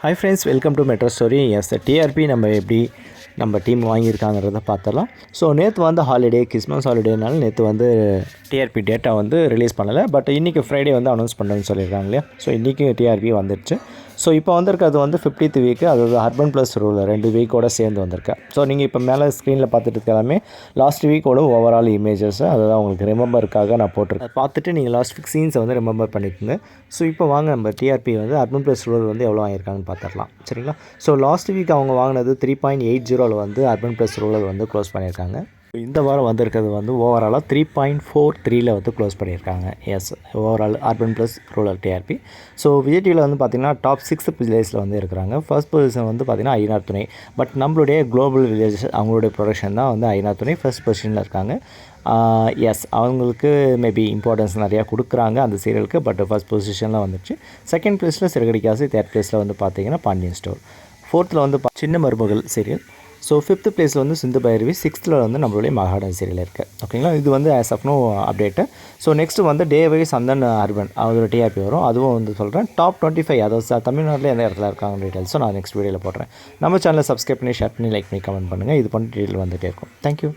Hi friends welcome to metro story yes TRP நம்ம எப்படி நம்ம டீம் வாங்கியிருக்காங்கிறத பார்த்தலாம் ஸோ நேற்று வந்து ஹாலிடே கிறிஸ்மஸ் ஹாலிடேனால நேற்று வந்து டிஆர்பி டேட்டா வந்து ரிலீஸ் பண்ணலை. பட் இன்றைக்கி ஃப்ரைடே வந்து அனௌன்ஸ் பண்ணுறேன்னு சொல்லியிருக்காங்க இல்லையா? ஸோ இன்றைக்கி டிஆர்பி வந்துடுச்சு ஸோ இப்போ வந்திருக்கிறது வந்து ஃபிஃப்டித் வீக்கு அதாவது அர்பன் ப்ளஸ் ரூல் ரெண்டு வீக்கோட சேர்ந்து வந்திருக்கு. ஸோ நீங்கள் இப்போ மேலே ஸ்க்ரீனில் பார்த்துட்டு இருக்க எல்லாமே லாஸ்ட் வீக்கோட ஓவரால் இமேஜஸ் அதாவது உங்களுக்கு ரிமெம்பருக்காக நான் போட்டிருக்கேன். பார்த்துட்டு நீங்கள் லாஸ்ட் வீக் சீன்ஸை வந்து ரிமெம்பர் பண்ணிக்கோங்க. ஸோ இப்போ வாங்க நம்ம டிஆர்பி வந்து அர்பன் ப்ளஸ் ரூல் வந்து எவ்வளோ வாங்கியிருக்காங்கன்னு பார்த்துடலாம். சரிங்களா? ஸோ லாஸ்ட் வீக் அவங்க வாங்கினது த்ரீ பாயிண்ட் எயிட் ஜீரோவில் வந்து அர்பன் ப்ளஸ் ரூலர் வந்து க்ளோஸ் பண்ணியிருக்காங்க. இந்த வாரம் வந்திருக்கிறது வந்து ஓவராலாக த்ரீ பாயிண்ட் ஃபோர் த்ரீல வந்து க்ளோஸ் பண்ணியிருக்காங்க. Yes overall urban plus rural TRP so Vijay டிவியில் வந்து பார்த்திங்கன்னா டாப் சிக்ஸ் பிளேஸில் வந்து இருக்கிறாங்க. ஃபர்ஸ்ட் பொசிஷன் வந்து பார்த்திங்கன்னா ஐநார் துணை. பட் நம்மளுடைய குளோபல் வில்லேஜ் அவங்களுடைய ப்ரொடக்ஷன் தான் வந்து ஐநார் துணை ஃபர்ஸ்ட் பொசிஷனில் இருக்காங்க. எஸ் அவங்களுக்கு மேபி இம்பார்ட்டன்ஸ் நிறையா கொடுக்குறாங்க அந்த சீரியலுக்கு பட் ஃபர்ஸ்ட் பொசிஷனில் வந்துச்சு செகண்ட் ப்ளேஸில் சிறகடிக்காசு தேர்ட் ப்ளேஸில் வந்து பார்த்தீங்கன்னா பாண்டியன் ஸ்டோர் ஃபோர்த்தில் வந்து பா- சின்ன மருமகள் சீரியல் ஸோ ஃபிஃப்த்து பிளேஸில் வந்து சிந்து பைரவி சிக்ஸ்த்தில் வந்து நம்மளுடைய மகாடன் சீரியல் இருக்குது ஓகேங்களா இது வந்து as of no update so next வந்து டே வைஸ் அந்தன் அர்பன் அதோட டிஆர்பி வரும். அதுவும் வந்து சொல்கிறேன் டாப் டுவெண்ட்டி ஃபைவ் அதாவது தமிழ்நாட்டில் எந்த இடத்துல இருக்காங்க டீட்டெயில்ஸும் நான் நெக்ஸ்ட் வீடியோவில் போடுறேன். நம்ம சேனலை சப்ஸ்கிரைப் பண்ணி ஷேர் பண்ணி லைக் பண்ணி கமெண்ட் பண்ணுங்கள் இது பண்ணி டீட்டெயில் வந்துகிட்டே இருக்கும். தேங்க்யூ